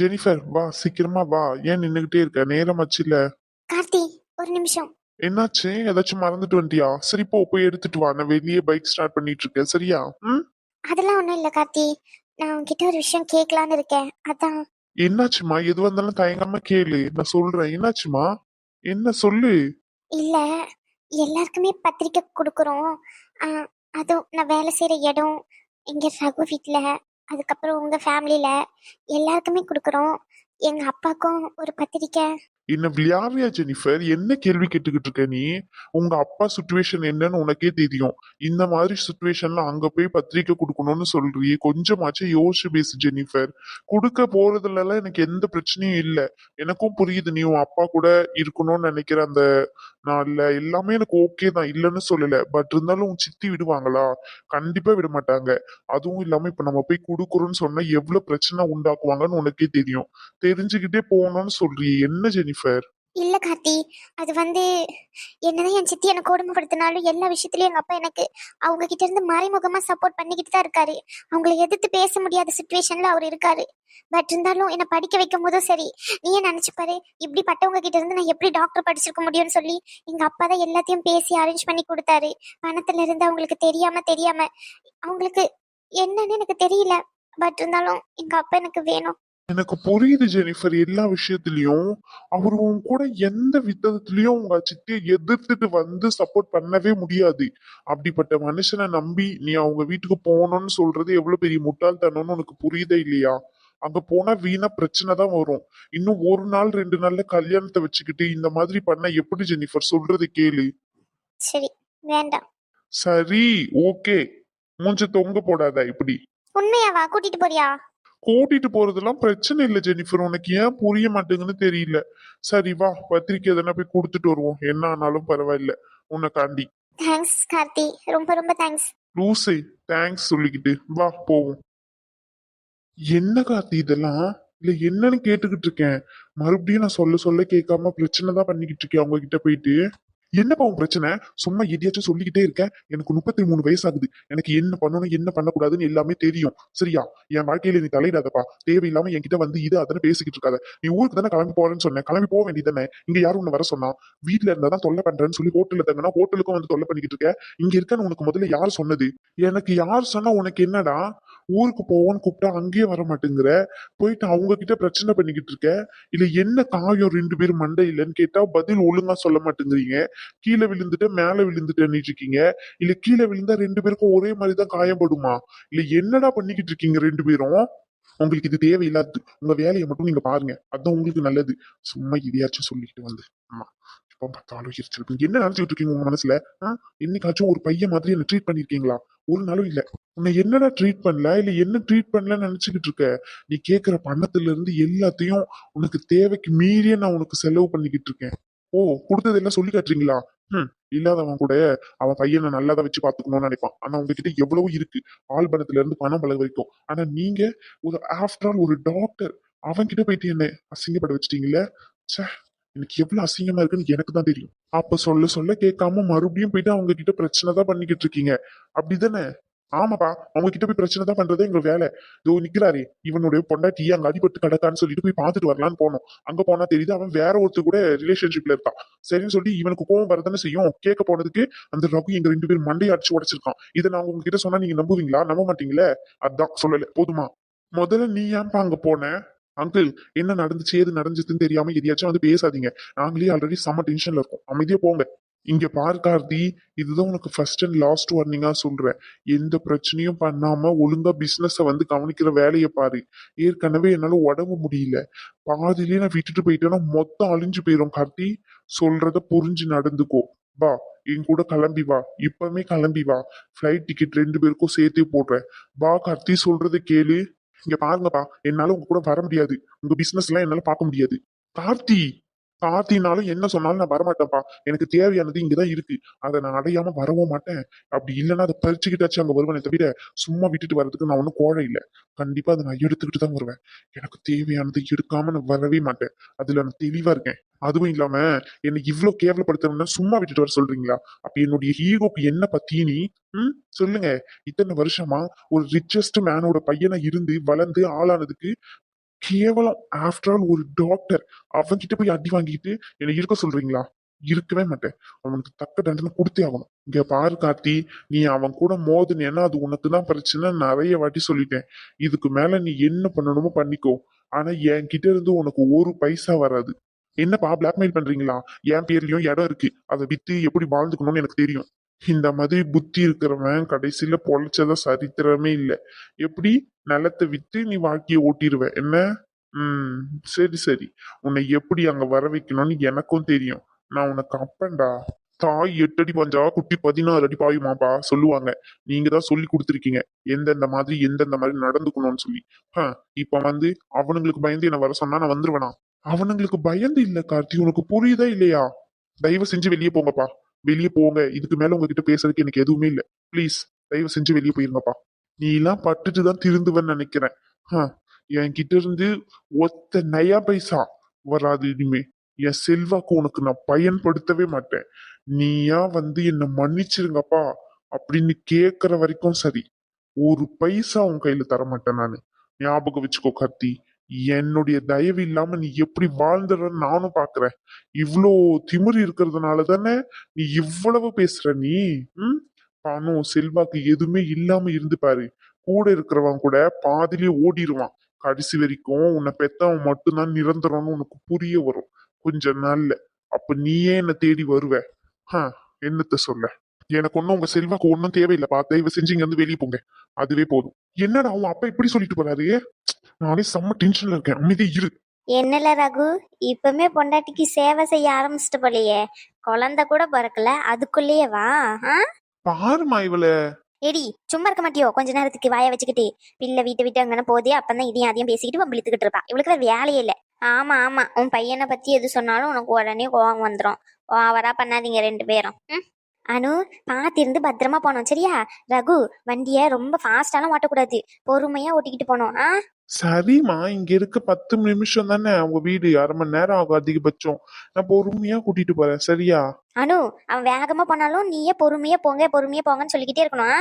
Jennifer வா சீக்கிரமா வா. ஏன் நின்னுகிட்டே இருக்க? நேரம் ஆச்சுல கார்த்தி ஒரு நிமிஷம். என்னாச்சு? ஏதாச்சும் மறந்துட்டு வந்துட்டியா சரி போ போய் எடுத்துட்டு வா. நான் வெளியே பைக் ஸ்டார்ட் பண்ணிட்டு இருக்கேன். சரியா? ம்? அதெல்லாம் ஒண்ணும் இல்ல கார்த்தி. நான் உன்கிட்ட ஒரு விஷயம் கேட்கலான்னு இருக்கேன். அதான். என்னாச்சுமா எது வந்தாலும் தயங்காம கேளு. நான் சொல்றேன். என்னாச்சுமா என்ன சொல்லு? இல்ல. எல்லாருக்குமே பத்திரிக்கை கொடுக்குறோம். ஆ, அதுவும் நான் வேலை செய்யற இடம் எங்க ரகு வீட்ல. அதுக்கப்புறம் உங்கள் ஃபேமிலியில் எல்லாருக்குமே கொடுக்குறோம். எங்கள் அப்பாவுக்கும் ஒரு பத்திரிக்கை என்ன விளையாடுறியா ஜெனிஃபர்? என்ன கேள்வி கேட்டுக்கிட்டு இருக்க நீ? உங்க அப்பா சுச்சுவேஷன் என்னன்னு உனக்கே தெரியும். இந்த மாதிரி சுச்சுவேஷன்ல அங்க போய் பத்திரிக்கை கொடுக்கணும்னு சொல்றியே கொஞ்சமாச்சும் யோசிச்சு பேசு ஜெனிஃபர். கொடுக்க போறதுல எல்லாம் எனக்கு எந்த பிரச்சனையும் இல்லை. எனக்கும் புரியுது நீ உன் அப்பா கூட இருக்கணும்னு நினைக்கிற அந்த நாள்ல. எல்லாமே எனக்கு ஓகே தான். இல்லைன்னு சொல்லல. பட் இருந்தாலும் உன் சித்தி விடுவாங்களா? கண்டிப்பா விட மாட்டாங்க. அதுவும் இல்லாம இப்ப நம்ம போய் கொடுக்குறோம்னு சொன்னா எவ்வளவு பிரச்சனை உண்டாக்குவாங்கன்னு உனக்கே தெரியும். தெரிஞ்சுக்கிட்டே போகணும்னு சொல்றியே என்ன ஃபேர் இல்ல கார்த்தி அது வந்து என்னதான் என் சித்தி எனக்கு கொடுமைப்படுத்தினாலும் எல்லா விஷயத்துலயும் எங்க அப்பா எனக்கு அவங்க கிட்ட இருந்து மறைமுகமா சப்போர்ட் பண்ணிக்கிட்டு தான் இருக்காரு. அவங்கள எதிர்த்து பேச முடியாத சுச்சுவேஷன்ல அவர் இருக்காரு. பட் இருந்தாலும் என்னை படிக்க வைக்கும் போதும் சரி நீயே நினைச்சுப்பாரு இப்படிப்பட்டவங்க கிட்ட இருந்து நான் எப்படி டாக்டர் படிச்சிருக்க முடியும்னு சொல்லி எங்க அப்பா தான் எல்லாத்தையும் பேசி அரேஞ்ச் பண்ணி கொடுத்தாரு. பணத்துல இருந்து அவங்களுக்கு தெரியாம தெரியாம அவங்களுக்கு என்னன்னு எனக்கு தெரியல. பட் இருந்தாலும் எங்க அப்பா எனக்கு வேணும். எனக்கு புரியுது ஜெனிஃபர். எல்லா விஷயத்துலயும் அவர் உன் கூட எந்த விதத்துலயும் உங்க சித்தியை எதிர்த்துட்டு வந்து சப்போர்ட் பண்ணவே முடியாது. அப்படிப்பட்ட மனுஷனை நம்பி நீ அவங்க வீட்டுக்கு போகணும்னு சொல்றது எவ்வளவு பெரிய முட்டாள்தனம்னு உனக்கு புரியுதே இல்லையா? அங்க போனா வீணா பிரச்சனை தான் வரும். இன்னும் ஒரு நாள் ரெண்டு நாள்ல கல்யாணத்தை வச்சுக்கிட்டு இந்த மாதிரி பண்ண எப்படி ஜெனிஃபர்? சொல்றது கேளு. சரி வேண்டாம். சரி ஓகே. மூஞ்ச தொங்க போடாத இப்படி. உண்மையாவா? கூட்டிட்டு போறியா? கூட்டிட்டு போறதெல்லாம் பிரச்சனை இல்ல ஜெனிஃபர். உனக்கு ஏன் புரிய மாட்டேங்குன்னு தெரியல. சரி வா பத்திரிக்கை எதனா போய் கொடுத்துட்டு வருவோம். என்ன ஆனாலும் பரவாயில்ல. உனக்காண்டி தேங்க்ஸ் கார்த்தி. ரொம்ப ரொம்ப தேங்க்ஸ் லூசே தேங்க்ஸ் சொல்லிக்கிட்டு. வா போவோம். என்ன கார்த்தி இதெல்லாம்? இல்ல என்னன்னு கேட்டுக்கிட்டு இருக்கேன். மறுபடியும் நான் சொல்ல சொல்ல கேட்காம பிரச்சனை தான் பண்ணிக்கிட்டு இருக்கேன் அவங்க கிட்ட போயிட்டு. என்னப்பா உன் பிரச்சனை? சும்மா எதையாச்சும் சொல்லிக்கிட்டே இருக்கேன் எனக்கு முப்பத்தி மூணு வயசாகுது. எனக்கு என்ன பண்ணணும் என்ன பண்ணக்கூடாதுன்னு எல்லாமே தெரியும். சரியா? என் வாழ்க்கையில நீ தலையிடாதப்பா. தேவையில்லாம என்கிட்ட வந்து இது அதனை பேசிக்கிட்டு இருக்காத. நீ ஊருக்கு தானே கிளம்பி போறேன்னு சொன்னேன் கிளம்பி போக வேண்டியதானே இங்க யாரும் உன்னை வர சொன்னா? வீட்ல இருந்தா தான் தொல்லை பண்றேன்னு சொல்லி ஹோட்டல்ல தங்கினா ஹோட்டலுக்கும் வந்து தொல்லை பண்ணிக்கிட்டு இருக்க. இங்க இருக்கன்னு உனக்கு முதல்ல யார் சொன்னது? எனக்கு யார் சொன்னா உனக்கு என்னடா? ஊருக்கு போவோன்னு கூப்பிட்டா அங்கேயே வர மாட்டேங்கிற. போயிட்டு அவங்க கிட்ட பிரச்சனை பண்ணிக்கிட்டு இருக்க. இல்ல என்ன காயம் ரெண்டு பேரும் மண்டை இல்லைன்னு கேட்டா பதில் ஒழுங்கா சொல்ல மாட்டேங்கிறீங்க. கீழே விழுந்துட்டு மேல விழுந்துட்டு இருக்கீங்க. இல்ல கீழே விழுந்தா ரெண்டு பேருக்கும் ஒரே மாதிரி தான் காயப்படுமா இல்ல என்னடா பண்ணிக்கிட்டு இருக்கீங்க ரெண்டு பேரும்? உங்களுக்கு இது தேவையில்லாது உங்க வேலையை மட்டும் நீங்க பாருங்க. அதான் உங்களுக்கு நல்லது. சும்மா இதையாச்சும் சொல்லிக்கிட்டு வந்து. ஆமா இப்போ பார்த்தாலும் என்ன நினைச்சிட்டு இருக்கீங்க உங்க மனசுல? ஆ? என்னைக்காச்சும் ஒரு பையன் மாதிரி என்ன ட்ரீட் பண்ணிருக்கீங்களா ஒரு நாளும் இல்ல. உன்னை என்னடா ட்ரீட் பண்ணல? இல்ல என்ன ட்ரீட் பண்ணலன்னு நினைச்சுக்கிட்டு இருக்க? நீ கேக்குற பணத்துல இருந்து எல்லாத்தையும் உனக்கு தேவைக்கு மீறிய நான் உனக்கு செலவு பண்ணிக்கிட்டு இருக்கேன். ஓ கொடுத்ததெல்லாம் சொல்லி காட்டுறீங்களா? ம் இல்லாதவன் கூட அவன் பையனை நல்லாதான் வச்சு பாத்துக்கணும்னு நினைப்பான். ஆனா உங்ககிட்ட எவ்வளவு இருக்கு. ஆள் பணத்துல இருந்து பணம் பல வரைக்கும். ஆனா நீங்க ஒரு ஆஃப்டர் ஆல் ஒரு டாக்டர் அவன்கிட்ட போயிட்டு என்ன அசிங்கப்பட வச்சிட்டீங்கல்ல ச்சே எனக்கு எவ்வளவு அசிங்கமா இருக்குன்னு எனக்கு தான் தெரியும். அப்ப சொல்ல சொல்ல கேட்காம மறுபடியும் போயிட்டு அவங்க கிட்ட பிரச்சனை தான் பண்ணிக்கிட்டு இருக்கீங்க. அப்படிதானே? ஆமாப்பா அவங்க கிட்ட போய் பிரச்சனை தான் பண்றதே எங்க வேலை. இதோ நிக்கிறாரு இவனுடைய பொண்டாட்டி அங்க அடிபட்டு கிடக்கான்னு சொல்லிட்டு போய் பார்த்துட்டு வரலான்னு போனோம். அங்க போனா தெரியுது அவன் வேற ஒருத்தர் கூட ரிலேஷன்ஷிப்ல இருக்கான். சரின்னு சொல்லி இவனுக்கு கோவம் வரதானே செய்யும். கேட்க போனதுக்கு அந்த ரகு எங்க ரெண்டு பேரும் மண்டையை அடிச்சு உடைச்சிருக்கான். இதை நான் உங்ககிட்ட சொன்னா நீங்க நம்புவீங்களா? நம்ப மாட்டீங்களே? அதான் சொல்லல. போதுமா? முதல்ல நீ ஏன்பா அங்க போன? அங்கிள் என்ன நடந்துச்சு ஏது நடந்துச்சுன்னு தெரியாம எதையாச்சும் வந்து பேசாதீங்க. நாங்களே ஆல்ரெடி செம்ம டென்ஷன்ல இருக்கோம். அமைதியா போங்க. இங்க பார் கார்த்தி இதுதான் உனக்கு ஃபர்ஸ்ட் அண்ட் லாஸ்ட் வார்னிங்கா சொல்றேன். எந்த பிரச்சனையும் பண்ணாம ஒழுங்கா பிசினஸ வந்து கவனிக்கிற வேலையை பாரு. ஏற்கனவே என்னால உடம்பு முடியல. பாதிலேயே நான் விட்டுட்டு போயிட்டேன்னா மொத்தம் அழிஞ்சு போயிடும் கார்த்தி. சொல்றத புரிஞ்சு நடந்துக்கோ. வா என் கூட கிளம்பி வா. இப்பவுமே கிளம்பி வா. ஃப்ளைட் டிக்கெட் ரெண்டு பேருக்கும் சேர்த்தே போடுறேன். வா கார்த்தி சொல்றத கேளு. இங்க பாருங்கப்பா என்னால உங்க கூட வர முடியாது. உங்க பிசினஸ் எல்லாம் என்னால பார்க்க முடியாது. கார்த்தி! கார்த்தினாலும் என்ன சொன்னாலும் நான் வரமாட்டேன்ப்பா. எனக்கு தேவையானது இங்கதான் இருக்கு. அதை நான் அடையாம வரவும் மாட்டேன். அப்படி இல்லைன்னா அதை பறிச்சுக்கிட்டாச்சும் அங்க வருவேனே தவிர சும்மா விட்டுட்டு வர்றதுக்கு நான் ஒன்றும் கோழை இல்லை. கண்டிப்பா அதை நான் எடுத்துக்கிட்டு தான் வருவேன். எனக்கு தேவையானது எடுக்காம நான் வரவே மாட்டேன். அதுல நான் தெளிவா இருக்கேன். அதுவும் இல்லாம என்னை இவ்வளவு கேவலப்படுத்தணும்னா சும்மா விட்டுட்டு வர சொல்றீங்களா? அப்ப என்னுடைய ஹீரோக்கு என்ன பத்தி நீ ம்? சொல்லுங்க. இத்தனை வருஷமா ஒரு ரிச்சஸ்ட் மேனோட பையனா இருந்து வளர்ந்து ஆளானதுக்கு கேவலம் ஆஃப்டர் ஆல் ஒரு டாக்டர் அவன் கிட்ட போய் அடி வாங்கிட்டு என்னை இருக்க சொல்றீங்களா? இருக்கவே மாட்டேன். அவனுக்கு தக்க தண்டனை கொடுத்தே ஆகணும். இங்க பாரு கார்த்தி நீ அவன் கூட மோதுனேன்னா அது உனக்கு தான் பிரச்சனை நிறைய வாட்டி சொல்லிட்டேன். இதுக்கு மேல நீ என்ன பண்ணணுமோ பண்ணிக்கோ. ஆனா என்கிட்ட இருந்து உனக்கு ஒரு பைசா வராது. என்னப்பா பிளாக்மெயில் பண்றீங்களா? என் பேர்லயும் இடம் இருக்கு. அதை வித்து எப்படி வாழ்ந்துக்கணும்னு எனக்கு தெரியும். இந்த மாதிரி புத்தி இருக்கிறவன் கடைசியில பொழைச்சத சரித்திரமே இல்லை. எப்படி? நிலத்தை வித்து நீ வாழ்க்கைய ஓட்டிடுவ. என்ன? உம் சரி சரி. உன்னை எப்படி அங்க வர வைக்கணும்னு எனக்கும் தெரியும். நான் உனக்கு அப்பன்டா. தாய் எட்டு அடி பஞ்சா குட்டி பதினாறு அடி பாயுமாப்பா சொல்லுவாங்க. நீங்க தான் சொல்லி கொடுத்துருக்கீங்க. எந்தெந்த மாதிரி எந்தெந்த மாதிரி நடந்துக்கணும்னு சொல்லி. ஹ, இப்ப வந்து அவனுங்களுக்கு பயந்து என்ன வர சொன்னா நான் வந்துருவேனா? அவனுங்களுக்கு பயந்து இல்ல கார்த்தி. உனக்கு புரியுதா இல்லையா? தயவு செஞ்சு வெளியே போங்கப்பா. வெளியே போங்க. இதுக்கு மேல உங்ககிட்ட பேசுறதுக்கு எனக்கு எதுவுமே இல்ல. ப்ளீஸ் தயவு செஞ்சு வெளியே போயிருங்கப்பா. நீ எல்லாம் பட்டுட்டு தான் திருந்துவன்னு நினைக்கிறேன். ஹ, என்கிட்ட இருந்து ஒத்த நயா பைசா வராது இனிமே. என் செல்வாக்கு உனக்கு நான் பயன்படுத்தவே மாட்டேன். நீயா வந்து என்ன மன்னிச்சிருங்கப்பா அப்படின்னு கேக்குற வரைக்கும் சரி. ஒரு பைசா உன் கையில தர மாட்டேன் நானு. ஞாபகம் வச்சுக்கோ கார்த்தி. என்னுடைய தயவு இல்லாம நீ எப்படி வாழ்ந்துடுறன்னு நானும் பாக்குறேன். இவ்வளோ திமிர் இருக்கிறதுனால தானே நீ இவ்வளவு பேசுற நீ? ம்? பணம் செல்வாக்கு எதுவுமே இல்லாம இருந்து பாரு. கூட இருக்கிறவன் கூட பாதியிலே ஓடிடுவான் கடைசி வரைக்கும் உன்னை பெத்தவன் மட்டும்தான் நிரந்தரம்னு உனக்கு புரிய வரும். கொஞ்ச நாள்ல. அப்ப நீயே என்ன தேடி வருவ. ஹ, என்னத்த சொல்ல? எனக்கு ஒண்ணும் உங்க செல்வாக்கு ஒன்னும் தேவையில்லை. பா தயவு செஞ்சு இங்க வந்து வெளியே போங்க. அதுவே போதும். என்னடா அவன் அப்பா இப்படி சொல்லிட்டு போறாரு? நானே செம்ம டென்ஷன்ல இருக்கேன். அமைதி இரு. என்னல ரகு? இப்பவுமே பொண்டாட்டிக்கு சேவை செய்ய ஆரம்பிச்சிட்டு போலையே. குழந்தை கூட பிறக்கல. அதுக்குள்ளேயே வா? பாருமா இவள. எடி சும்மா இருக்க மாட்டியோ? கொஞ்ச நேரத்துக்கு வாய வச்சுக்கிட்டு. பிள்ளை வீட்டை விட்டு அங்கன போதே அப்பதான் இதையும் அதையும் பேசிக்கிட்டு வம்பிழுத்துக்கிட்டு இருப்பா. இவளுக்கு வேற வேலையே இல்ல. ஆமா ஆமா. உன் பையனை பத்தி எது சொன்னாலும் உனக்கு உடனே கோவம் வந்துடும் ஓவரா பண்ணாதீங்க ரெண்டு பேரும். ம்? அனு பாத்திருந்து பத்திரமா போனோம். சரியா? ரகு வண்டிய ரொம்ப ஃபாஸ்டாலாம் ஓட்டக்கூடாது. பொறுமையா ஓட்டிக்கிட்டு போனோம். ஆ? சரிம்மா இங்க இருக்க பத்து நிமிஷம் தானே? அவங்க வீடு அரை மணி நேரம் ஆகும் அதிகபட்சம். நான் பொறுமையா கூட்டிட்டு போறேன். சரியா? அனு அவன் வேகமா போனாலும் நீயே பொறுமையா போங்க பொறுமையா போங்கன்னு சொல்லிக்கிட்டே இருக்கணும். ஆ?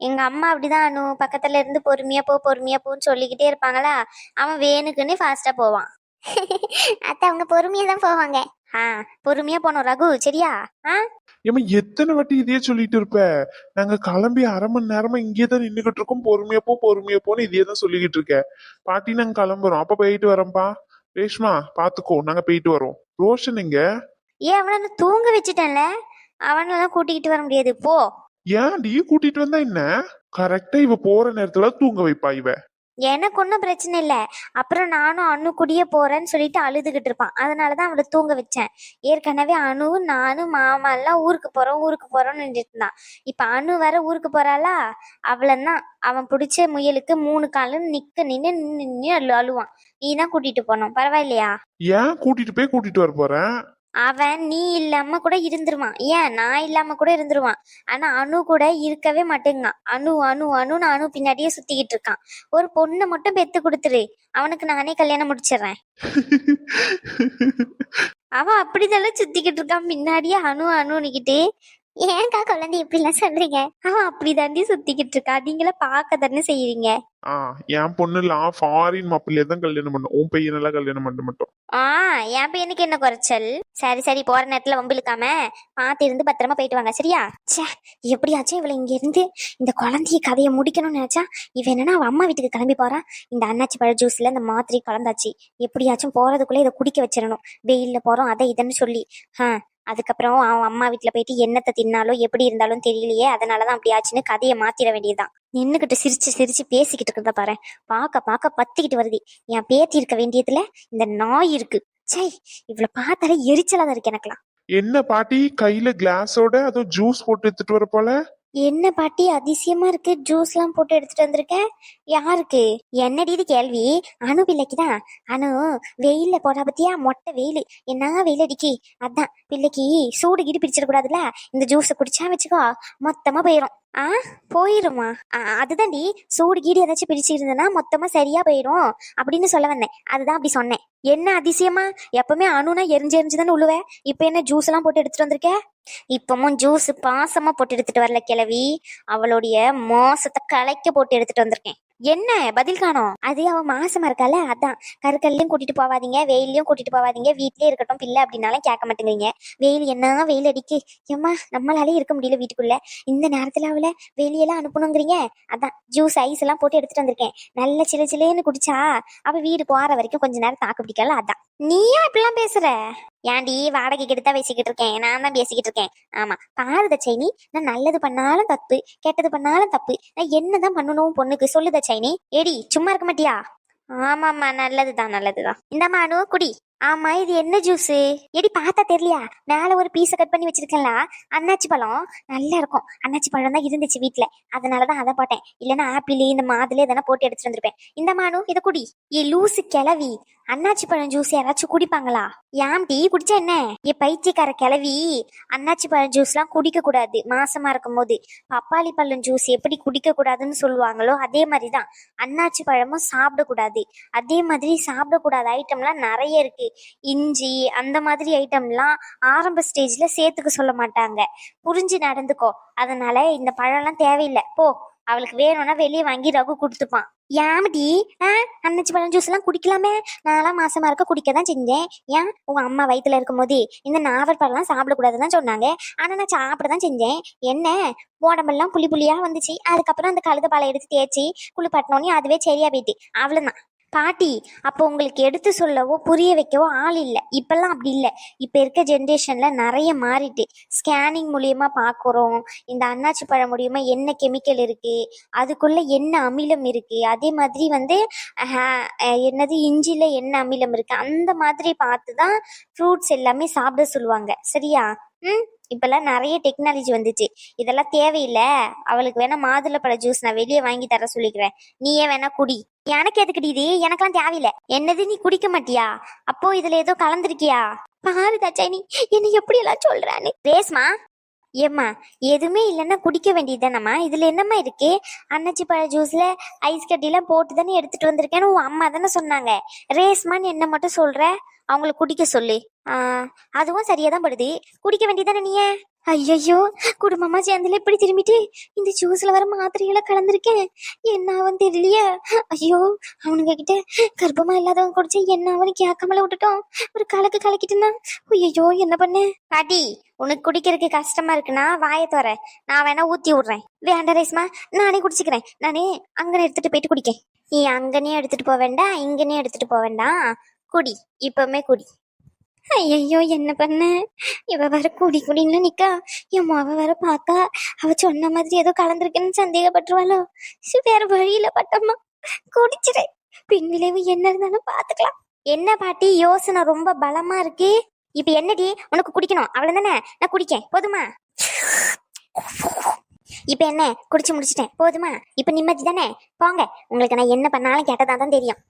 எங்க அம்மா அப்படிதான் அனு. பக்கத்துல இருந்து பொறுமையா போ பொறுமையா போன்னு சொல்லிக்கிட்டே இருப்பாங்களா? அவன் வேணுக்குன்னு ஃபாஸ்டா போவான். அத்தை அவங்க பொறுமையா தான் போவாங்க. ஆ பொறுமையா போனோம் ரகு. சரியா? ஆ? ஏமா எத்தனை வாட்டி இதே சொல்லிட்டு இருப்ப? நாங்க கிளம்பி அரை மணி நேரமா இங்கே தான் நின்னுகிட்டு இருக்கோம். பொறுமையா போ பொறுமையா போன்னு இதே தான் சொல்லிக்கிட்டு இருக்க. பாட்டி நாங்க கிளம்புறோம். அப்ப போயிட்டு வரோம்ப்பா. ரேஷ்மா பாத்துக்கோ. நாங்க போயிட்டு வரோம். ரோஷன் எங்க? ஏன் அவனை தூங்க வச்சுட்டேன்ல. அவனெல்லாம் கூட்டிக்கிட்டு வர முடியாது. போ. ஏன்டி கூட்டிட்டு வந்தா என்ன? கரெக்டா இவ போற நேரத்துல தூங்க வைப்பா இவ. எனக்கு ஒன்றும் பிரச்சனை இல்லை. அப்புறம் நானும் அணு கூடயே போறேன்னு சொல்லிட்டு அழுதுகிட்டு இருப்பான். அதனாலதான் அவளை தூங்க வச்சேன். ஏற்கனவே அணுவும் நானும் மாமா எல்லாம் ஊருக்கு போறோம் ஊருக்கு போறோம்னு நின்றுட்டு இருந்தான். இப்ப அணு வேற ஊருக்கு போறாளா? அவளைன்னா அவன் பிடிச்ச முயலுக்கு மூணு காலும் நிக்க நின்று நின்று நின்று அழுவான். நீ தான் கூட்டிட்டு போனோம் பரவாயில்லையா? ஏன் கூட்டிட்டு போய் கூட்டிட்டு வர போறேன் அவன் நீ இல்லாம கூட இருந்துருவான். ஏன்? நான் இல்லாம கூட இருந்துருவான். ஆனா அணு கூட இருக்கவே மாட்டேங்கான். அணு அணு அணுன்னு அணு பின்னாடியே சுத்திக்கிட்டு இருக்கான். ஒரு பொண்ணை மட்டும் பெத்து கொடுத்துரு. அவனுக்கு நானே கல்யாணம் முடிச்சிடுறேன் அவன் அப்படிதெல்லாம் சுத்திக்கிட்டு இருக்கான். பின்னாடியே அணு அணுன்னுக்கிட்டு ஏன்க்கா குழந்தை இப்படிலாம் சொல்றீங்க? அவன் அப்படிதாண்டி சுத்திக்கிட்டு இருக்கா. நீங்கள பார்க்க தானே செய்யறீங்க ஆ என் பொண்ணுலாம் ஃபாரின் மாப்பிள்ளைய தான் கல்யாணம் பண்ணும் உன் பையனெல்லாம் கல்யாணம் பண்ண மாட்டோம். ஆ என் பையனுக்கு என்ன குறைச்சல்? சரி சரி போற நேரத்துல வம்பிழுக்காம பார்த்து இருந்து பத்திரமா போயிட்டு வாங்க சரியா? ச்சே எப்படியாச்சும் இவளை இங்க இருந்து இந்த குழந்தைய கதையை முடிக்கணும்னு நினைச்சா இவ என்னன்னா அவ அம்மா வீட்டுக்கு கிளம்பி போறா. இந்த அன்னாச்சி பழ ஜூஸ்ல இந்த மாத்திரை கலந்தாச்சு. எப்படியாச்சும் போறதுக்குள்ள இதை குடிக்க வச்சிடணும். வெயில்ல போறோம் அதை இதுன்னு சொல்லி. ஆ அதுக்கப்புறம் அவன் அம்மா வீட்டில் போயிட்டு என்னத்தை தின்னாலும் எப்படி இருந்தாலும் தெரியலையே அதனாலதான் அப்படி ஆச்சுன்னு கதையை மாத்திர வேண்டியதுதான். நின்னுகிட்டு சிரிச்சு சிரிச்சு பேசிக்கிட்டு இருக்கிறத பாரு. பார்க்க பார்க்க பத்திக்கிட்டு வருது. என் பேத்தி இருக்க வேண்டியதுல இந்த நாய் இருக்கு. சை இவ்வளவு பார்த்தாலே எரிச்சலா தான் இருக்கு எனக்குலாம் என்ன பாட்டி? கையில கிளாஸோட அதுவும் ஜூஸ் போட்டு எடுத்துட்டு வர போல? என்ன பாட்டி அதிசயமா இருக்கு? ஜூஸ்லாம் போட்டு எடுத்துட்டு வந்திருக்க? யாருக்கு? என்னடி இது கேள்வி? அணு பிள்ளைக்கு தான். அணு வெயில்ல போடா பத்தியா? மொட்டை வெயில். என்ன வெயில் அடிக்கி? அதான் பிள்ளைக்கு சூடு கீடு பிடிச்சிடக்கூடாதுல்ல இந்த ஜூஸை குடிச்சா வச்சுக்கோ. மொத்தமா போயிடும் ஆ போயிருமா? ஆ, அதுதான்டி. சூடு கீடு ஏதாச்சும் பிடிச்சிருந்ததுன்னா மொத்தமா சரியா போயிடும் அப்படின்னு சொல்ல வந்தேன். அதுதான் அப்படி சொன்னேன். என்ன அதிசயமா? எப்பவுமே அணுனா எரிஞ்சு எரிஞ்சு தானே உழுவ? இப்ப என்ன ஜூஸ் எல்லாம் போட்டு எடுத்துட்டு வந்திருக்க? இப்பமும் ஜூஸ் பாசமா போட்டு எடுத்துட்டு வரல கிழவி. அவளுடைய மோசத்தை கலைக்க போட்டு எடுத்துட்டு வந்திருக்கேன். என்ன? பதில் காணோம். அது அவ மாசமா இருக்கால? அதான். கருக்கல்லையும் கூட்டிட்டு போவாதீங்க. வெயிலையும் கூட்டிட்டு போவாதீங்க. வீட்லயே இருக்கட்டும் பிள்ளை அப்படின்னாலும் கேட்க மாட்டேங்கிறீங்க. வெயில் என்ன? வெயில் அடிக்கு. ஏம்மா நம்மளாலே இருக்க முடியல வீட்டுக்குள்ள. இந்த நேரத்துல அவளை வெளியெல்லாம் அனுப்பணுங்கிறீங்க? அதான் ஜூஸ் ஐஸ் எல்லாம் போட்டு எடுத்துட்டு வந்திருக்கேன். நல்ல சில சிலுன்னு குடிச்சா அவ வீடு போற வரைக்கும் கொஞ்ச நேரம் தாக்கு பிடிக்கல? அதான். நீயா இப்படிலாம் பேசுற? ஏன்டி வாடகைக்கு கெடுத்தா பேசிக்கிட்டு இருக்கேன். நான் தான் பேசிக்கிட்டு இருக்கேன். ஆமா பாரு தச்சைனி. நான் நல்லது பண்ணாலும் தப்பு கெட்டது பண்ணாலும் தப்பு. நான் என்னதான் பண்ணணும் பொண்ணுக்கு? சொல்லு தச்சைனி. ஏடி சும்மா இருக்க மாட்டியா? ஆமாம்மா நல்லதுதான் நல்லதுதான். இந்த அனு குடி. ஆமா இது என்ன ஜூஸ் எடி பார்த்தா தெரியலையா? மேல ஒரு பீஸை கட் பண்ணி வச்சிருக்கேன்ல அன்னாச்சி பழம். நல்லா இருக்கும். அன்னாச்சி பழம் தான் இருந்துச்சு வீட்டுல அதனாலதான் அதை போட்டேன். இல்லைன்னா ஆப்பிள் இந்த மாதிரி எதனா போட்டு எடுத்துட்டு வந்திருப்பேன். இந்த மானு இதை குடி. ஏ லூசு கிளவி. அன்னாச்சி பழம் ஜூஸ் யாராச்சும் குடிப்பாங்களா? ஏன் டீ குடிச்சா என்ன? என் பைத்தியக்கார கிளவி அன்னாச்சி பழம் ஜூஸ்லாம் குடிக்க கூடாது. மாசமா இருக்கும் போது பப்பாளி பழம் ஜூஸ் எப்படி குடிக்க கூடாதுன்னு சொல்லுவாங்களோ அதே மாதிரி தான் அன்னாச்சி பழமும் சாப்பிடக்கூடாது. அதே மாதிரி சாப்பிடக்கூடாத ஐட்டம்லாம் நிறைய இருக்கு. இஞ்சி அந்த மாதிரி ஐட்டம்லாம் ஆரம்ப ஸ்டேஜ்ல சேர்த்துக்க சொல்ல மாட்டாங்க. புரிஞ்சு நடந்துக்கோ. அதனால இந்த பழம்லாம் தேவையில்லை. போ. அவளுக்கு வேணும்னா வெளியே வாங்கி ரகு கொடுத்துப்பான். ஏமடி? ஆ அன்னச்சி பழம் ஜூஸ் எல்லாம் குடிக்கலாமே? நான்லாம் மாசமா இருக்க குடிக்க தான் செஞ்சேன். ஏன்? உங்க அம்மா வயித்துல இருக்கும்போது இந்த நாவல் பழம்லாம் சாப்பிடக்கூடாதுன்னு சொன்னாங்க. ஆனா நான் சாப்பிட தான் செஞ்சேன். என்ன? உடம்பெல்லாம் புளி புளியா வந்துச்சு. அதுக்கப்புறம் அந்த கழுத பாலை எடுத்து தேய்ச்சி குளிப்பட்டினோன்னே அதுவே சரியா போயிட்டு. அவ்வளவுதான். பாட்டி அப்போ உங்களுக்கு எடுத்து சொல்லவோ புரிய வைக்கவோ ஆள் இல்லை. இப்பெல்லாம் அப்படி இல்லை. இப்போ இருக்க ஜென்ரேஷனில் நிறைய மாறிட்டு ஸ்கேனிங் மூலியமாக பார்க்குறோம் இந்த அன்னாச்சி பழம் மூலியமாக என்ன கெமிக்கல் இருக்குது அதுக்குள்ளே என்ன அமிலம் இருக்குது அதே மாதிரி வந்து என்னது இஞ்சியில் என்ன அமிலம் இருக்குது அந்த மாதிரி பார்த்து தான் ஃப்ரூட்ஸ் எல்லாமே சாப்பிட சொல்லுவாங்க. சரியா? ம்? இப்பெல்லாம் நிறைய டெக்னாலஜி வந்துச்சு. இதெல்லாம் தேவையில்லை. அவளுக்கு வேணா மாதுளப்பழ ஜூஸ் நான் வெளியே வாங்கி தர சொல்லிக்கிறேன். நீயே வேணா குடி. எனக்கு எதுக்குடி இது? எனக்கெல்லாம் தேவையில்லை. என்னது நீ குடிக்க மாட்டியா? அப்போ இதுல ஏதோ கலந்துருக்கியா? பாரு தச்சாயினி என்னை எப்படி எல்லாம் சொல்றான்னு. ரேஸ்மா. ஏம்மா எதுவுமே இல்லைன்னா குடிக்க வேண்டியதுதானம்மா? இதுல என்னம்மா இருக்கு? அன்னச்சி பழ ஜூஸ்ல ஐஸ் கட்டிலாம் போட்டு தானே எடுத்துட்டு வந்திருக்கேன்னு உன் அம்மா தானே சொன்னாங்க. ரேஸ்மான்னு என்ன மட்டும் சொல்ற? அவங்கள குடிக்க சொல்லு. அதுவும் சரியா தான் படுது. குடிக்க வேண்டியதானே நீ ஐயோ குடும்பமா சேர்ந்துல இப்படி திரும்பிட்டு இந்த ஜூஸ்ல வர மாத்திரைகளை கலந்துருக்கேன். என்ன அவன் தெரியலையே? ஐயோ அவனுங்க கிட்ட கர்ப்பமா இல்லாதவன் குடிச்சா என்ன அவனு கேட்காமல விட்டுட்டோம். ஒரு கலக்கு கலக்கிட்டுனா ஐயோ என்ன பண்ண? பாட்டி உனக்கு குடிக்கிறதுக்கு கஷ்டமா இருக்குன்னா வாயை தோற. நான் வேணா ஊத்தி விடுறேன். வேண்டாம் ரேஸ்மா நானே குடிச்சுக்கிறேன். நானே அங்கனே எடுத்துட்டு போயிட்டு குடிக்க நீ அங்கனே எடுத்துட்டு போக வேண்டாம் இங்கனே எடுத்துட்டு போக வேண்டாம் குடி இப்பவுமே குடி. ஐயோ என்ன பண்ண? இவ வேற குடி குடின்னு நிக்கா. என் மாவ வேற பாக்கா அவ சொன்ன மாதிரி ஏதோ கலந்துருக்குன்னு சந்தேகப்பட்டுருவாளோ? சு, வேற வழியில பட்டம்மா. குடிச்சிடு பின் விளைவு என்ன இருந்தாலும் பாத்துக்கலாம். என்ன பாட்டி யோசனை ரொம்ப பலமா இருக்கு. இப்ப என்னடி? உனக்கு குடிக்கணும். அவ்வளவுதானே? நான் குடிக்கேன். போதுமா? இப்ப என்ன? குடிச்சு முடிச்சிட்டேன். போதுமா? இப்ப நிம்மதி தானே? போங்க. உங்களுக்கு நான் என்ன பண்ணாலும் கேட்டதா தான் தெரியும்.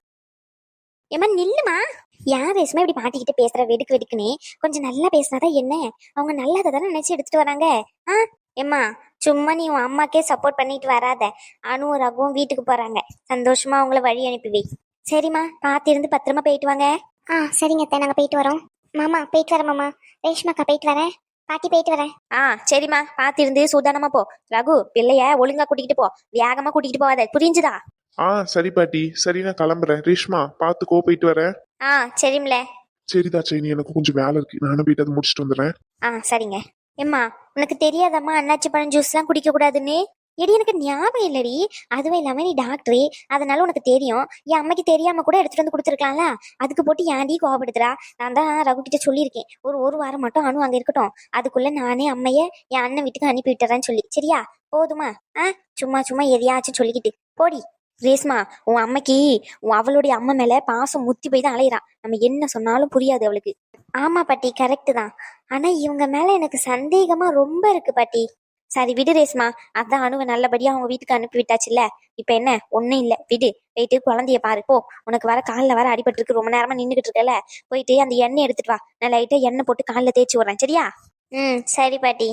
ஏமா நில்லுமா. யார் ரேஷ்மா இப்படி பாட்டிக்கிட்ட பேசுற? வெடுக்கு வெடுக்குன்னு. கொஞ்சம் நல்லா பேசினாதான் என்ன? அவங்க நல்லதை தானே நினைச்சு எடுத்துட்டு வராங்க. ஆ ஏம்மா சும்மா நீ உன் அம்மாக்கே சப்போர்ட் பண்ணிட்டு வராத. அனுவும் ரகுவும் வீட்டுக்கு போறாங்க. சந்தோஷமா அவங்கள வழி அனுப்பி வை. சரிம்மா பார்த்து இருந்து பத்திரமா போயிட்டு வாங்க. ஆ சரிங்க அத்தை நாங்கள் போயிட்டு வரோம். மாமா போயிட்டு வரேன் மாமா. ரேஷ்மாக்கா போயிட்டு வரேன். பாட்டி போயிட்டு வரேன். ஆ சரிம்மா பார்த்து இருந்து சூதானமா போ. ரகு பிள்ளைய ஒழுங்கா கூட்டிகிட்டு போ. வேகமா கூட்டிகிட்டு போவாத. புரிஞ்சுதா? ஆ சரி பாட்டி. சரி நான் கிளம்புறேன். ரேஷ்மா பார்த்துக்கோ போயிட்டு வரேன் ஆ சரிம்ல. சரிதா சைனி எனக்கு கொஞ்சம் வேலை இருக்கு. நானும் போயிட்டு அதை முடிச்சுட்டு வந்துடுறேன். ஆ சரிங்க. ஏம்மா உனக்கு தெரியாதம்மா? அன்னாச்சி பழம் ஜூஸ்லாம் குடிக்க கூடாதுன்னு எடி எனக்கு ஞாபகம் இல்லடி. அதுவும் இல்லாம நீ டாக்டரு அதனால உனக்கு தெரியும். என் அம்மைக்கு தெரியாம கூட எடுத்துட்டு வந்து கொடுத்துருக்கலாம்ல? அதுக்கு போட்டு ஏன்டி கோவப்படுத்துறா. நான் தான் ரகு கிட்ட சொல்லியிருக்கேன். ஒரு ஒரு வாரம் மட்டும் அணு அங்க இருக்கட்டும். அதுக்குள்ள நானே அம்மைய என் அண்ணன் வீட்டுக்கு அனுப்பி விட்டுறேன்னு சொல்லி. சரியா? போதுமா? ஆ சும்மா சும்மா எதையாச்சும் சொல்லிக்கிட்டு. போடி. ரேஸ்மா உன் அம்மைக்கு உன் அவளுடைய அம்மா மேல பாசம் முத்தி போய் தான் அலையிறான். நம்ம என்ன சொன்னாலும் புரியாது அவளுக்கு. ஆமா பாட்டி கரெக்டு தான். ஆனா இவங்க மேல எனக்கு சந்தேகமா ரொம்ப இருக்கு பாட்டி. சரி விடு ரேஸ்மா அதான் அணுவை நல்லபடியா அவங்க வீட்டுக்கு அனுப்பி விட்டாச்சுல்ல. இப்ப என்ன? ஒண்ணும் இல்ல. விடு. போயிட்டு குழந்தைய பாரு. போ. உனக்கு வர காலில் வர அடிபட்டு இருக்கு ரொம்ப நேரமா நின்றுகிட்டு இருக்கல. போயிட்டு அந்த எண்ணெய் எடுத்துட்டு வா. நான் லைட்டா எண்ணெய் போட்டு காலில் தேய்ச்சி விடுறேன். சரியா? ம் சரி பாட்டி.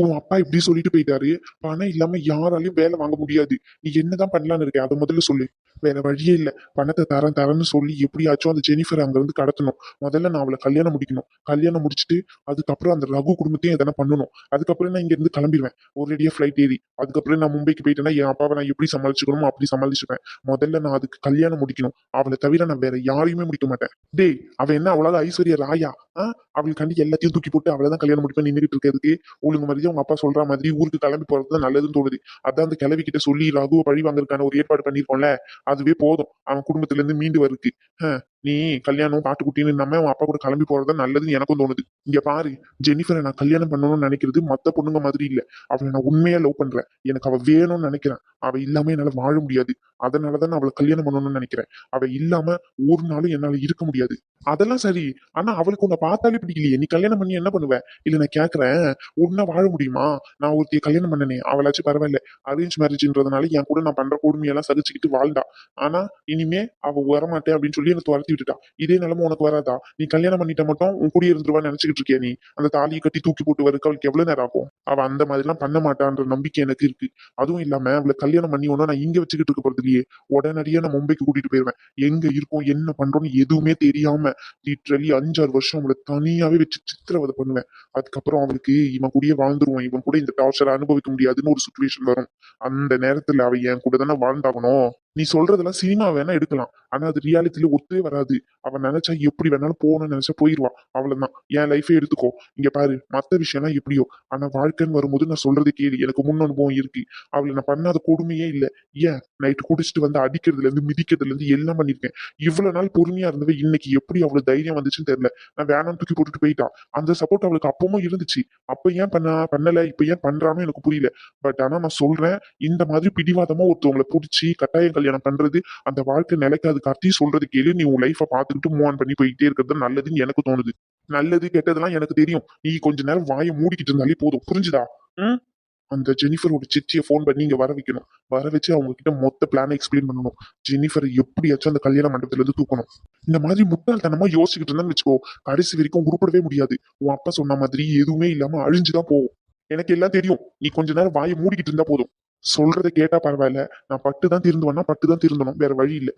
உன் அப்பா இப்படி சொல்லிட்டு போயிட்டாரு. பணம் இல்லாம யாராலையும் வேலை வாங்க முடியாது. நீ என்னதான் பண்ணலான்னு இருக்க? அதை முதல்ல சொல்லு. வேற வழியே இல்ல. பணத்தை தரேன் தரேன்னு சொல்லி எப்படியாச்சும் அந்த ஜெனிஃபர் அங்கிருந்து கடத்தணும். முதல்ல நான் அவளை கல்யாணம் முடிக்கணும். கல்யாணம் முடிச்சுட்டு அதுக்கப்புறம் அந்த ரகு குடும்பத்தையும் எதனா பண்ணணும். அதுக்கப்புறம் நான் இங்க இருந்து கிளம்பிடுவேன் ஒரேடியா ஃபிளைட் ஏறி. அதுக்கப்புறம் நான் மும்பைக்கு போயிட்டேன்னா என் அப்பாவை நான் எப்படி சமாளிச்சுக்கணுமோ அப்படி சமாளிச்சுப்பேன். முதல்ல நான் அதுக்கு கல்யாணம் முடிக்கணும். அவளை தவிர நான் வேற யாரையுமே முடிக்க மாட்டேன். டேய் அவ என்ன அவளால ஐஸ்வர்யா ராயா? ஆ? அவளுக்காண்டி எல்லாத்தையும் தூக்கி போட்டு அவளை தான் கல்யாணம் முடிப்பேன் நின்றுட்டு இருக்கிறதுக்கு ஒழுங்கு மாதிரி உங்க அப்பா சொல்ற மாதிரி ஊருக்கு கிளம்பி போறது தான் நல்லதுன்னு தோணுது. அதான் அந்த கிளவி கிட்ட சொல்லி ரகுவை பழி வாங்குறதுக்கான ஒரு ஏற்பாடு பண்ணிருக்கோம்ல அதுவே போதும். அவன் குடும்பத்துல இருந்து மீண்டு வருது ஆஹ், நீ கல்யாணம் பாட்டுக்குட்டின்னு நம்ம அவன் அப்பா கூட கிளம்பி போறது நல்லதுன்னு எனக்கும் தோணுது. இங்க பாரு ஜெனிஃபரை நான் கல்யாணம் பண்ணணும்னு நினைக்கிறது மத்த பொண்ணுங்க மாதிரி இல்ல. அவளை நான் உண்மையா லவ் பண்றேன். எனக்கு அவ வேணும்னு நினைக்கிறேன். அவ இல்லாம என்னால வாழ முடியாது. அதனாலதான் நான் அவளை கல்யாணம் பண்ணணும்னு நினைக்கிறேன். அவ இல்லாம ஒரு நாளும் என்னால இருக்க முடியாது. அதெல்லாம் சரி. ஆனா அவளுக்கு உன்னை பார்த்தாலே பிடிக்கலையே. நீ கல்யாணம் பண்ணி என்ன பண்ணுவ? இல்ல நான் கேக்குறேன். உன்ன வாழ முடியுமா? நான் ஒருத்தைய கல்யாணம் பண்ணனே. அவளாச்சும் பரவாயில்ல. அரேஞ்ச் மேரேஜ்ன்றதுனால என் கூட நான் பண்ற கொடுமையெல்லாம் சகிச்சுக்கிட்டு வாழ்ந்தா. ஆனா இனிமே அவ வரமாட்டேன் அப்படின்னு சொல்லி எனக்கு துரத்தி விட்டுட்டா இதே நிலைமை உனக்கு வராதா? நீ கல்யாணம் பண்ணிட்ட மட்டும் உன் கூடிய இருந்துருவான்னு நினைச்சுக்கிட்டு இருக்கியா நீ? அந்த தாலியை கட்டி தூக்கி போட்டு வரக்கு அவளுக்கு எவ்வளவு நேரம் ஆகும்? அவ அந்த மாதிரி எல்லாம் பண்ண மாட்டான்ற நம்பிக்கை எனக்கு இருக்கு. அதுவும் இல்லாம அவளை கல்யாணம் பண்ணி ஒன்னும் நான் இங்க வச்சுக்கிட்டு இருக்க போறது இல்லையே. உடனடியா நான் மும்பைக்கு கூட்டிட்டு போயிருவேன். எங்க இருக்கோம் என்ன பண்றோம்னு எதுவுமே தெரியாம லிட்ரலி அஞ்சாறு வருஷம் அவளை தனியாவே வச்சு சித்திரவதை பண்ணுவேன். அதுக்கப்புறம் அவளுக்கு இவன் கூடயே வாழ்ந்துருவான். இவன் கூட இந்த டார்ச்சரை அனுபவிக்க முடியாதுன்னு ஒரு சுச்சுவேஷன் வரும். அந்த நேரத்துல அவ என் கூட தானே வாழ்ந்தாகணும்? நீ சொல்றதெல்லாம் சினிமா வேணா எடுக்கலாம். ஆனா அது ரியாலிட்டியில ஒத்தே வராது. அவன் நினைச்சா எப்படி வேணாலும் போகணும்னு நினைச்சா போயிடுவான் அவ்வளவுதான். என் லைஃபே எடுத்துக்கோ. இங்க பாரு மத்த விஷயம்லாம் எப்படியோ. ஆனா வாழ்க்கைன்னு வரும்போது நான் சொல்றதை கேளு. எனக்கு முன் அனுபவம் இருக்கு. அவளை நான் பண்ணாத கொடுமையே இல்லை. ஏன்? நைட்டு குடிச்சிட்டு வந்து அடிக்கிறதுல இருந்து மிதிக்கிறதுல இருந்து எல்லாம் பண்ணிருக்கேன் இவ்வளவு நாள் பொறுமையா இருந்தவ இன்னைக்கு எப்படி அவ்வளவு தைரியம் வந்துச்சுன்னு தெரியல. நான் வேணாம் தூக்கி போட்டுட்டு போயிட்டான். அந்த சப்போர்ட் அவளுக்கு அப்பவும் இருந்துச்சு. அப்ப ஏன் பண்ண பண்ணல? இப்ப ஏன் பண்றான்னு எனக்கு புரியல. பட் ஆனா நான் சொல்றேன். இந்த மாதிரி பிடிவாதமா ஒருத்தவங்களை பிடிச்சி கட்டாயம் கல்யாணம் பண்றது அந்த வாழ்க்கை நிலைக்காது கார்த்தி சொல்றது கேளு நீ உன் லைஃபை பார்த்துக்கிட்டு மூவ் ஆன் பண்ணி போயிட்டே இருக்கிறது நல்லதுன்னு எனக்கு தோணுது. நல்லது கெட்டதெல்லாம் எனக்கு தெரியும். நீ கொஞ்ச நேரம் வாயை மூடிக்கிட்டு இருந்தாலே போதும். புரிஞ்சுதா? ம். அந்த ஜெனிஃபரோட சிச்சியை ஃபோன் பண்ணி இங்க வர வைக்கணும். வர வச்சு அவங்க கிட்ட மொத்த பிளானை எக்ஸ்பிளைன் பண்ணணும். ஜெனிஃபரை எப்படியாச்சும் அந்த கல்யாண மண்டபத்துல இருந்து தூக்கணும். இந்த மாதிரி முட்டாள்தனமா யோசிச்சுக்கிட்டு இருந்தேன்னு வச்சுக்கோ கடைசி வரைக்கும் உருப்படவே முடியாது. உன் அப்பா சொன்ன மாதிரி எதுவுமே இல்லாம அழிஞ்சுதான் போகும். எனக்கு எல்லாம் தெரியும். நீ கொஞ்ச நேரம் வாயை மூடிக்கிட்டு இருந்தா போதும். சொல்றதை கேட்டா பரவாயில்ல. நான் பட்டு தான் திருந்துவேன்னா பட்டு தான் திருந்தணும். வேற வழி இல்லை.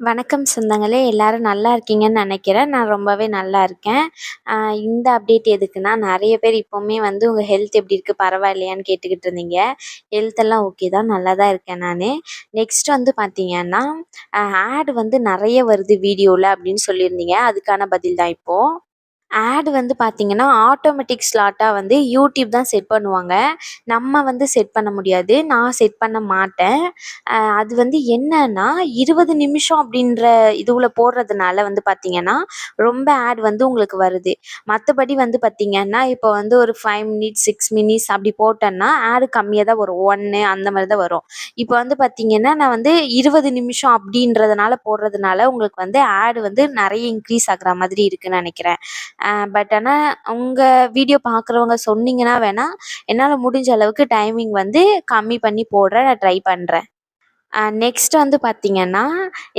வணக்கம் சொந்தங்களே. எல்லாரும் நல்லா இருக்கீங்கன்னு நினைக்கிறேன். நான் ரொம்பவே நல்லா இருக்கேன். இந்த அப்டேட் எதுக்குன்னா நிறைய பேர் இப்போவுமே வந்து உங்கள் ஹெல்த் எப்படி இருக்குது பரவாயில்லையான்னு கேட்டுக்கிட்டு இருந்தீங்க. ஹெல்த் எல்லாம் ஓகே தான் நல்லா தான் இருக்கேன் நான். நெக்ஸ்ட் வந்து பார்த்தீங்கன்னா ஆட் வந்து நிறைய வருது வீடியோவில் அப்படின்னு சொல்லியிருந்தீங்க. அதுக்கான பதில் தான் இப்போது ஆட் வந்து பார்த்தீங்கன்னா ஆட்டோமேட்டிக் ஸ்லாட்டாக வந்து யூடியூப் தான் செட் பண்ணுவாங்க. நம்ம வந்து செட் பண்ண முடியாது. நான் செட் பண்ண மாட்டேன். அது வந்து என்னன்னா இருபது நிமிஷம் அப்படின்ற இதுவில் போடுறதுனால வந்து பார்த்தீங்கன்னா ரொம்ப ஆட் வந்து உங்களுக்கு வருது. மற்றபடி வந்து பார்த்தீங்கன்னா இப்போ வந்து ஒரு ஃபைவ் மினிட்ஸ் சிக்ஸ் மினிட்ஸ் அப்படி போட்டேன்னா ஆடு கம்மியாக தான் வரும். ஒன்று அந்த மாதிரி தான் வரும். இப்போ வந்து பார்த்தீங்கன்னா நான் வந்து இருபது நிமிஷம் அப்படின்றதுனால போடுறதுனால உங்களுக்கு வந்து ஆடு வந்து நிறைய இன்க்ரீஸ் ஆகுற மாதிரி இருக்குன்னு நினைக்கிறேன். பட் ஆனால் உங்கள் வீடியோ பார்க்குறவங்க சொன்னீங்கன்னா வேணால் என்னால் முடிஞ்ச அளவுக்கு டைமிங் வந்து கம்மி பண்ணி போடுற நான் ட்ரை பண்ணுறேன் நெக்ஸ்ட் வந்து பார்த்தீங்கன்னா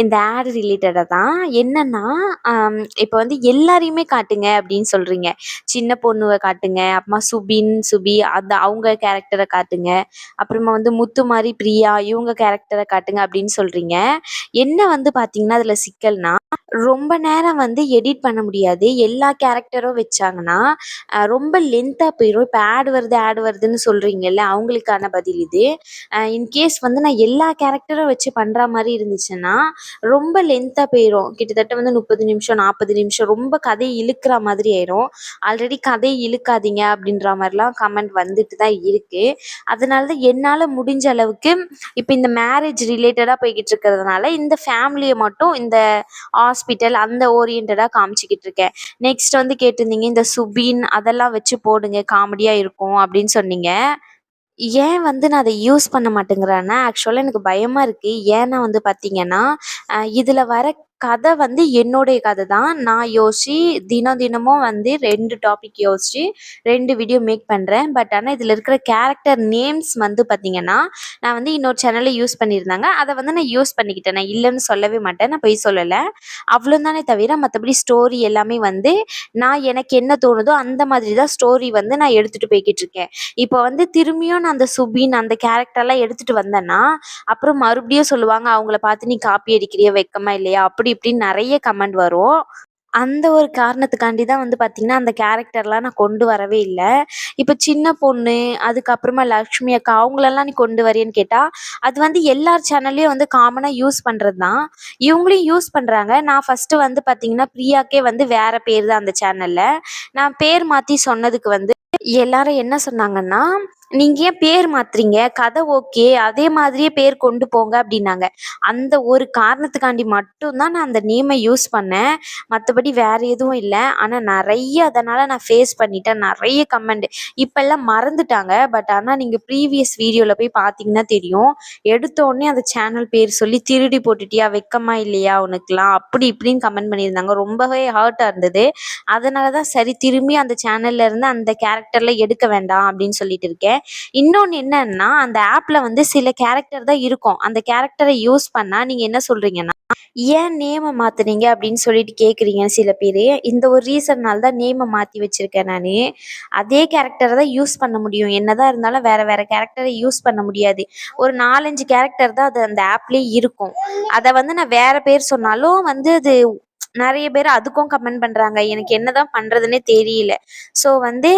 இந்த ஆட் ரிலேட்டடாக தான். என்னன்னா இப்போ வந்து எல்லாரையுமே காட்டுங்க அப்படின்னு சொல்கிறீங்க சின்ன பொண்ணுவை காட்டுங்க அப்புறமா சுபின் சுபி அந்த அவங்க கேரக்டரை காட்டுங்க. அப்புறமா வந்து முத்துமாரி பிரியா இவங்க கேரக்டரை காட்டுங்க அப்படின்னு சொல்கிறீங்க என்ன வந்து பார்த்தீங்கன்னா அதில் சிக்கல்னா ரொம்ப நேரம் வந்து எடிட் பண்ண முடியாது. எல்லா கேரக்டரும் வச்சாங்கன்னா ரொம்ப லென்த்தாக போயிடும் இப்போ ஆட் வருது ஆட் வருதுன்னு சொல்கிறீங்கல்ல அவங்களுக்கான பதில் இது. இன்கேஸ் வந்து நான் எல்லா கேரக்டர் கேரக்டரை வச்சு பண்ணுற மாதிரி இருந்துச்சுன்னா ரொம்ப லென்த்தாக போயிடும் கிட்டத்தட்ட வந்து முப்பது நிமிஷம் நாற்பது நிமிஷம் ரொம்ப கதை இழுக்கிற மாதிரி ஆயிரும். ஆல்ரெடி கதை இழுக்காதீங்க அப்படின்ற மாதிரிலாம் கமெண்ட் வந்துட்டு தான் இருக்குது அதனால தான் என்னால் முடிஞ்ச அளவுக்கு இப்போ இந்த மேரேஜ் ரிலேட்டடாக போய்கிட்டு இருக்கிறதுனால இந்த ஃபேமிலியை மட்டும் இந்த ஹாஸ்பிட்டல் அந்த ஓரியன்டாக காமிச்சிக்கிட்டு இருக்கேன். நெக்ஸ்ட் வந்து கேட்டிருந்தீங்க இந்த சுபின் அதெல்லாம் வச்சு போடுங்க காமெடியாக இருக்கும் அப்படின்னு சொன்னீங்க. ஏன் வந்து நான் அதை யூஸ் பண்ண மாட்டேங்கிறேன்னா ஆக்சுவலாக எனக்கு பயமாக இருக்குது ஏன்னா வந்து பார்த்தீங்கன்னா இதில் வர கதை வந்து என்னுடைய கதை தான். நான் யோசிச்சு தினம் தினமும் வந்து ரெண்டு டாபிக் யோசிச்சு ரெண்டு வீடியோ மேக் பண்ணுறேன் பட் ஆனால் இதில் இருக்கிற கேரக்டர் நேம்ஸ் வந்து பார்த்தீங்கன்னா நான் வந்து இன்னொரு சேனலில் யூஸ் பண்ணியிருந்தாங்க. அதை வந்து நான் யூஸ் பண்ணிக்கிட்டேன். நான் இல்லைன்னு சொல்லவே மாட்டேன். நான் போய் சொல்லலை. அவ்வளோதானே தவிர மற்றபடி ஸ்டோரி எல்லாமே வந்து நான் எனக்கு என்ன தோணுதோ அந்த மாதிரி தான் ஸ்டோரி வந்து நான் எடுத்துகிட்டு போய்கிட்டு இருக்கேன். இப்போ வந்து திரும்பியும் நான் அந்த சுபின் அந்த கேரக்டர்லாம் எடுத்துகிட்டு வந்தேன்னா அப்புறம் மறுபடியும் சொல்லுவாங்க அவங்கள பார்த்து நீ காப்பி அடிக்கிறியா வெக்கமா இல்லையா? அப்படி இப்படின்னு நிறைய கமெண்ட் வரும். அந்த ஒரு காரணத்துக்காண்டி தான் வந்து பார்த்தீங்கன்னா அந்த கேரக்டர்லாம் நான் கொண்டு வரவே இல்லை. இப்போ சின்ன பொண்ணு அதுக்கப்புறமா லக்ஷ்மி அக்கா அவங்களெல்லாம் நீ கொண்டு வரியான்னு கேட்டால் அது வந்து எல்லார் சேனல்லையும் வந்து காமனாக யூஸ் பண்ணுறது தான். இவங்களையும் யூஸ் பண்ணுறாங்க நான் ஃபஸ்ட்டு வந்து பார்த்தீங்கன்னா பிரியாக்கே வந்து வேற பேர் தான் அந்த சேனலில் நான் பேர் மாற்றி சொன்னதுக்கு வந்து எல்லாரும் என்ன சொன்னாங்கன்னா நீங்கள் ஏன் பேர் மாத்துறீங்க? கதை ஓகே. அதே மாதிரியே பேர் கொண்டு போங்க அப்படின்னாங்க. அந்த ஒரு காரணத்துக்காண்டி மட்டும்தான் நான் அந்த நேமை யூஸ் பண்ணேன். மற்றபடி வேற எதுவும் இல்லை. ஆனால் நிறைய அதனால் நான் ஃபேஸ் பண்ணிட்டேன். நிறைய கமெண்ட் இப்போல்லாம் மறந்துட்டாங்க. பட் ஆனால் நீங்கள் ப்ரீவியஸ் வீடியோவில் போய் பார்த்தீங்கன்னா தெரியும். எடுத்தோடனே அந்த சேனல் பேர் சொல்லி திருடி போட்டுட்டியா? வெக்கமா இல்லையா உனக்குலாம் அப்படி இப்படின்னு கமெண்ட் பண்ணியிருந்தாங்க. ரொம்பவே ஹர்ட்டாக இருந்தது. அதனால தான் சரி திரும்பி அந்த சேனல்ல இருந்து அந்த கேரக்டர்ல எடுக்க வேண்டாம் அப்படின்னு சொல்லிட்டு இருக்கேன். இன்னொன்று என்னன்னா அந்த ஆப்ல வந்து சில கேரக்டர் தான் இருக்கும். அந்த கேரக்டரை யூஸ் பண்ணா நீங்க என்ன சொல்றீங்கன்னா ஏன் நேமை மாற்றுனீங்க அப்படின்னு சொல்லிட்டு கேட்குறீங்க சில பேர். இந்த ஒரு ரீசன்னால தான் நேமை மாற்றி வச்சிருக்கேன் நான். அதே கேரக்டரை தான் யூஸ் பண்ண முடியும். என்னதான் இருந்தாலும் வேற வேற கேரக்டரை யூஸ் பண்ண முடியாது. ஒரு நாலஞ்சு கேரக்டர் தான் அது அந்த ஆப்லேயே இருக்கும். அதை வந்து நான் வேற பேர் சொன்னாலும் வந்து அது நிறைய பேர் அதுக்கும் கமெண்ட் பண்ணுறாங்க எனக்கு என்னதான் பண்ணுறதுன்னே தெரியல. ஸோ வந்து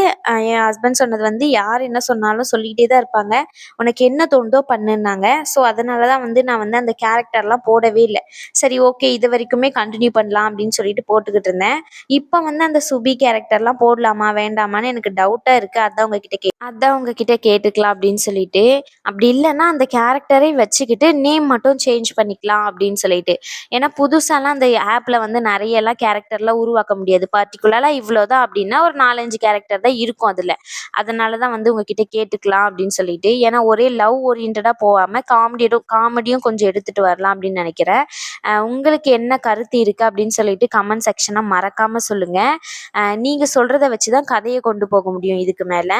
என் ஹஸ்பண்ட் சொன்னது வந்து யார் என்ன சொன்னாலும் சொல்லிக்கிட்டே தான் இருப்பாங்க. உனக்கு என்ன தோணுதோ பண்ணுன்னாங்க. ஸோ அதனால தான் வந்து நான் வந்து அந்த கேரக்டர்லாம் போடவே இல்லை. சரி ஓகே இது வரைக்குமே கண்டினியூ பண்ணலாம் அப்படின்னு சொல்லிட்டு போட்டுக்கிட்டு இருந்தேன். இப்போ வந்து அந்த சுபி கேரக்டர்லாம் போடலாமா வேண்டாமான்னு எனக்கு டவுட்டாக இருக்குது அதான் உங்ககிட்ட கே அதான் உங்ககிட்ட கேட்டுக்கலாம் அப்படின்னு சொல்லிட்டு. அப்படி இல்லைன்னா அந்த கேரக்டரை வச்சுக்கிட்டு நேம் மட்டும் சேஞ்ச் பண்ணிக்கலாம் அப்படின்னு சொல்லிட்டு. ஏன்னா புதுசாலாம் அந்த ஆப்பில் வந்து நிறைய எல்லாம் கேரக்டர்லாம் உருவாக்க முடியாது. பர்டிகுலராக இவ்வளோதான் அப்படின்னா ஒரு நாலஞ்சு கேரக்டர் தான் இருக்கும் அதில். அதனால தான் வந்து உங்ககிட்ட கேட்டுக்கலாம் அப்படின்னு சொல்லிட்டு. ஏன்னா ஒரே லவ் ஓரியன்டாக போகாமல் காமெடியும் காமெடியும் கொஞ்சம் எடுத்துகிட்டு வரலாம் அப்படின்னு நினைக்கிறேன். உங்களுக்கு என்ன கருத்து இருக்குது அப்படின்னு சொல்லிட்டு கமெண்ட் செக்ஷனை மறக்காமல் சொல்லுங்கள் நீங்கள் சொல்கிறத வச்சு தான் கதையை கொண்டு போக முடியும் இதுக்கு மேலே.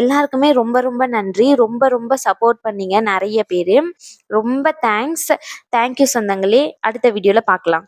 எல்லாருக்குமே ரொம்ப ரொம்ப நன்றி. ரொம்ப ரொம்ப சப்போர்ட் பண்ணீங்க நிறைய பேர். ரொம்ப தேங்க்ஸ் தேங்க்யூ சொந்தங்களே. அடுத்த வீடியோவில் பார்க்கலாம்.